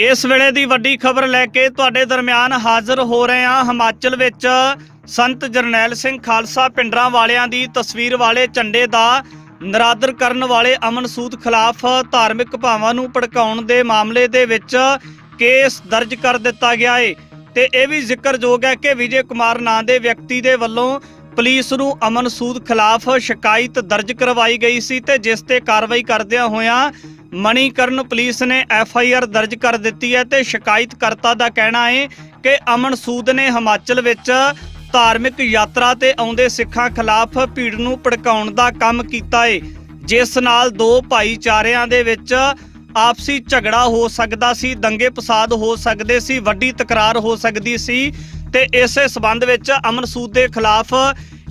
ਇਸ ਵੇਲੇ ਦੀ ਵੱਡੀ ਖਬਰ ਲੈ ਕੇ ਤੁਹਾਡੇ ਦਰਮਿਆਨ ਹਾਜ਼ਰ ਹੋ ਰਹੇ ਹਾਂ ਹਿਮਾਚਲ ਵਿੱਚ ਸੰਤ ਜਰਨੈਲ ਸਿੰਘ ਖਾਲਸਾ ਪਿੰਡਰਾਂ ਵਾਲਿਆਂ ਦੀ ਤਸਵੀਰ ਵਾਲੇ ਝੰਡੇ ਦਾ ਨਰਾਦਰ ਕਰਨ ਵਾਲੇ ਅਮਨ ਸੂਦ ਖਿਲਾਫ ਧਾਰਮਿਕ ਭਾਵਾਂ ਨੂੰ ਭੜਕਾਉਣ ਦੇ ਮਾਮਲੇ ਦੇ ਵਿੱਚ ਕੇਸ ਦਰਜ ਕਰ ਦਿੱਤਾ ਗਿਆ ਏ। ਤੇ ਇਹ ਵੀ ਜ਼ਿਕਰਯੋਗ ਹੈ ਕਿ ਵਿਜੇ ਕੁਮਾਰ ਨਾਂ ਦੇ ਵਿਅਕਤੀ ਦੇ ਵੱਲੋਂ ਪੁਲਿਸ ਨੂੰ ਅਮਨ ਸੂਦ ਖਿਲਾਫ ਸ਼ਿਕਾਇਤ ਦਰਜ ਕਰਵਾਈ ਗਈ ਸੀ ਤੇ ਜਿਸ ਤੇ ਕਾਰਵਾਈ ਕਰਦਿਆਂ ਹੋਇਆਂ ਮਣੀਕਰਨ ਪੁਲਿਸ ਨੇ ਐਫ ਆਈ ਆਰ ਦਰਜ ਕਰ ਦਿੱਤੀ ਹੈ ਤੇ ਸ਼ਿਕਾਇਤਕਰਤਾ ਦਾ ਕਹਿਣਾ ਹੈ ਕਿ ਅਮਨ ਸੂਦ ਨੇ ਹਿਮਾਚਲ ਵਿੱਚ ਧਾਰਮਿਕ ਯਾਤਰਾ ਤੇ ਆਉਂਦੇ ਸਿੱਖਾਂ ਖਿਲਾਫ ਭੀੜ ਨੂੰ ਭੜਕਾਉਣ ਦਾ ਕੰਮ ਕੀਤਾ ਹੈ, ਜਿਸ ਨਾਲ ਦੋ ਭਾਈਚਾਰਿਆਂ ਦੇ ਵਿੱਚ ਆਪਸੀ ਝਗੜਾ ਹੋ ਸਕਦਾ ਸੀ, ਦੰਗੇ ਫਸਾਦ ਹੋ ਸਕਦੇ ਸੀ, ਵੱਡੀ ਤਕਰਾਰ ਹੋ ਸਕਦੀ ਸੀ ਤੇ ਇਸੇ ਸਬੰਧ ਵਿੱਚ ਅਮਨ ਸੂਦ ਦੇ ਖਿਲਾਫ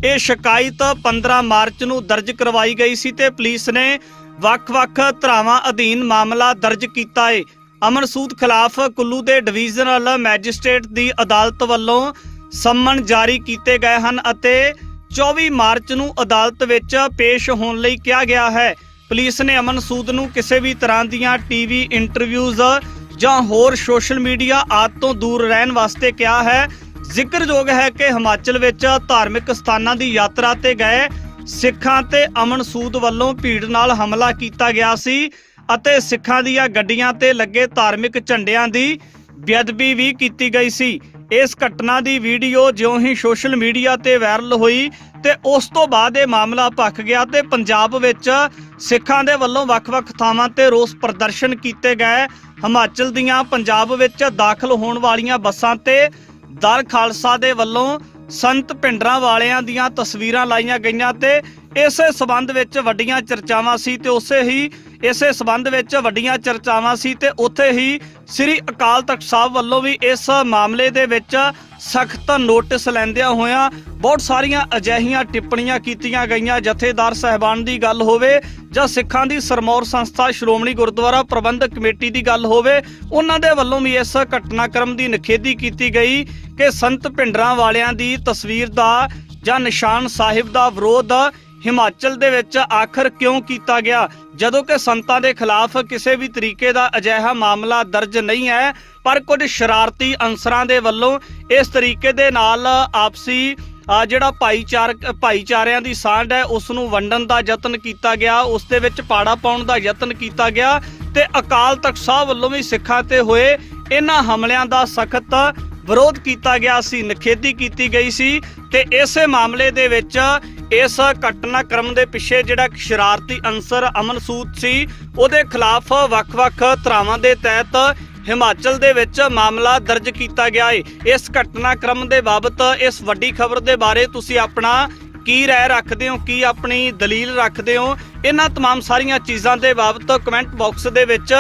ਇਹ ਸ਼ਿਕਾਇਤ 15 ਮਾਰਚ ਨੂੰ ਦਰਜ ਕਰਵਾਈ ਗਈ ਸੀ ਤੇ ਪੁਲਿਸ ਨੇ ਵੱਖ-ਵੱਖ ਧਰਾਵਾਂ ਅਧੀਨ ਮਾਮਲਾ ਦਰਜ ਕੀਤਾ ਏ। ਅਮਨ ਸੂਦ ਖਿਲਾਫ ਕੁੱਲੂ ਦੇ ਡਿਵੀਜ਼ਨਲ ਮੈਜਿਸਟ੍ਰੇਟ ਦੀ ਅਦਾਲਤ ਵੱਲੋਂ ਸੰਮਨ ਜਾਰੀ ਕੀਤੇ ਗਏ ਹਨ ਅਤੇ 24 ਮਾਰਚ ਨੂੰ ਅਦਾਲਤ ਵਿੱਚ ਪੇਸ਼ ਹੋਣ ਲਈ ਕਿਹਾ ਗਿਆ ਹੈ। ਪੁਲਿਸ ਨੇ ਅਮਨ ਸੂਦ ਨੂੰ ਕਿਸੇ ਵੀ ਤਰ੍ਹਾਂ ਦੀਆਂ ਟੀਵੀ ਇੰਟਰਵਿਊਜ਼ ਜਾਂ ਹੋਰ ਸੋਸ਼ਲ ਮੀਡੀਆ ਆਦਿ ਤੋਂ ਦੂਰ ਰਹਿਣ ਵਾਸਤੇ ਕਿਹਾ ਹੈ। ਜ਼ਿਕਰਯੋਗ ਹੈ ਕਿ ਹਿਮਾਚਲ ਵਿੱਚ ਧਾਰਮਿਕ ਸਥਾਨਾਂ ਦੀ ਯਾਤਰਾ ਤੇ ਗਏ ਸਿੱਖਾਂ ਤੇ ਅਮਨ ਸੂਦ ਵੱਲੋਂ ਭੀੜ ਨਾਲ ਹਮਲਾ ਕੀਤਾ ਗਿਆ ਸੀ ਅਤੇ ਸਿੱਖਾਂ ਦੀਆਂ ਗੱਡੀਆਂ ਤੇ ਲੱਗੇ ਧਾਰਮਿਕ ਝੰਡਿਆਂ ਦੀ ਬੇਅਦਬੀ ਵੀ ਕੀਤੀ ਗਈ ਸੀ। ਇਸ ਘਟਨਾ ਦੀ ਵੀਡੀਓ ਜਿਉਂ ਹੀ ਸੋਸ਼ਲ ਮੀਡੀਆ ਤੇ ਵਾਇਰਲ ਹੋਈ ਤੇ ਉਸ ਤੋਂ ਬਾਅਦ ਇਹ ਮਾਮਲਾ ਭਖ ਗਿਆ ਤੇ ਪੰਜਾਬ ਵਿੱਚ ਸਿੱਖਾਂ ਦੇ ਵੱਲੋਂ ਵੱਖ-ਵੱਖ ਥਾਵਾਂ ਤੇ ਰੋਸ ਪ੍ਰਦਰਸ਼ਨ ਕੀਤੇ ਗਏ। ਹਿਮਾਚਲ ਦੀਆਂ ਪੰਜਾਬ ਵਿੱਚ ਦਾਖਲ ਹੋਣ ਵਾਲੀਆਂ ਬੱਸਾਂ ਤੇ ਦਰ ਖਾਲਸਾ ਦੇ ਵੱਲੋਂ ਸੰਤ ਪਿੰਡਰਾਂ ਵਾਲਿਆਂ ਦੀਆਂ ਤਸਵੀਰਾਂ ਲਾਈਆਂ ਗਈਆਂ ਤੇ ਇਸੇ ਸਬੰਧ ਵਿੱਚ ਵੱਡੀਆਂ ਚਰਚਾਵਾਂ ਸੀ ਤੇ ਉਸੇ ਹੀ ਇਸੇ ਸਬੰਧ ਵਿੱਚ ਵੱਡੀਆਂ ਚਰਚਾਵਾਂ ਸੀ ਤੇ ਉੱਥੇ ਹੀ ਸ੍ਰੀ ਅਕਾਲ ਤਖਤ ਸਾਹਿਬ ਵੱਲੋਂ ਵੀ ਇਸ ਮਾਮਲੇ ਦੇ ਵਿੱਚ ਸਖਤ ਨੋਟਿਸ ਲੈਂਦਿਆਂ ਹੋਇਆਂ ਬਹੁਤ ਸਾਰੀਆਂ ਅਜਿਹੀਆਂ ਟਿੱਪਣੀਆਂ ਕੀਤੀਆਂ ਗਈਆਂ। ਜਥੇਦਾਰ ਸਹਿਬਾਨ ਦੀ ਗੱਲ ਹੋਵੇ ਜਾਂ ਸਿੱਖਾਂ ਦੀ ਸਰਮੌਰ ਸੰਸਥਾ ਸ਼੍ਰੋਮਣੀ ਗੁਰਦੁਆਰਾ ਪ੍ਰਬੰਧਕ ਕਮੇਟੀ ਦੀ ਗੱਲ ਹੋਵੇ, ਉਹਨਾਂ ਦੇ ਵੱਲੋਂ ਵੀ ਇਸ ਘਟਨਾਕ੍ਰਮ ਦੀ ਨਿਖੇਧੀ ਕੀਤੀ ਗਈ ਕਿ ਸੰਤ ਭਿੰਡਰਾਂ ਵਾਲਿਆਂ ਦੀ ਤਸਵੀਰ ਦਾ ਜਾਂ ਨਿਸ਼ਾਨ ਸਾਹਿਬ ਦਾ ਵਿਰੋਧ ਹਿਮਾਚਲ ਦੇ ਵਿੱਚ ਆਖਰ ਕਿਉਂ ਕੀਤਾ ਗਿਆ? ਜਦੋਂ ਕਿ ਸੰਤਾਂ ਦੇ ਖਿਲਾਫ ਕਿਸੇ ਵੀ ਤਰੀਕੇ ਦਾ ਅਜਿਹਾ ਮਾਮਲਾ ਦਰਜ ਨਹੀਂ ਹੈ, ਪਰ ਕੁਝ ਸ਼ਰਾਰਤੀ ਅੰਸਰਾਂ ਦੇ ਵੱਲੋਂ ਇਸ ਤਰੀਕੇ ਦੇ ਨਾਲ ਆਪਸੀ ਆ ਜਿਹੜਾ ਭਾਈਚਾਰਕ, ਭਾਈਚਾਰਿਆਂ ਦੀ ਸਾਂਢ ਹੈ ਉਸ ਨੂੰ ਵੰਡਣ ਦਾ ਯਤਨ ਕੀਤਾ ਗਿਆ, ਉਸ ਦੇ ਵਿੱਚ ਪਾੜਾ ਪਾਉਣ ਦਾ ਯਤਨ ਕੀਤਾ ਗਿਆ ਤੇ ਅਕਾਲ ਤਖਤ ਸਾਹਿਬ ਵੱਲੋਂ ਵੀ ਸਿੱਖਾਂ ਤੇ ਹੋਏ ਇਹਨਾਂ ਹਮਲਿਆਂ ਦਾ ਸਖਤ ਵਿਰੋਧ ਕੀਤਾ ਗਿਆ ਸੀ, ਨਿਖੇਧੀ ਕੀਤੀ ਗਈ ਸੀ ਤੇ ਇਸੇ ਮਾਮਲੇ ਦੇ ਵਿੱਚ ਇਸ ਘਟਨਾਕ੍ਰਮ ਦੇ ਪਿੱਛੇ ਜਿਹੜਾ ਇੱਕ ਸ਼ਰਾਰਤੀ ਅੰਸਰ ਅਮਨ ਸੂਦ ਸੀ ਉਹਦੇ ਖਿਲਾਫ ਵੱਖ-ਵੱਖ ਧਰਾਵਾਂ ਦੇ ਤਹਿਤ ਹਿਮਾਚਲ ਦੇ ਵਿੱਚ ਮਾਮਲਾ ਦਰਜ ਕੀਤਾ ਗਿਆ ਹੈ ਇਸ ਘਟਨਾਕ੍ਰਮ ਦੇ ਬਾਬਤ ਇਸ ਵੱਡੀ ਖਬਰ ਦੇ ਬਾਰੇ ਤੁਸੀਂ ਆਪਣਾ ਕੀ ਰਾਏ ਰੱਖਦੇ ਹੋ ਕੀ ਆਪਣੀ ਦਲੀਲ ਰੱਖਦੇ ਹੋ ਇਹਨਾਂ तमाम ਸਾਰੀਆਂ ਚੀਜ਼ਾਂ ਦੇ ਬਾਬਤ ਕਮੈਂਟ ਬਾਕਸ ਦੇ ਵਿੱਚ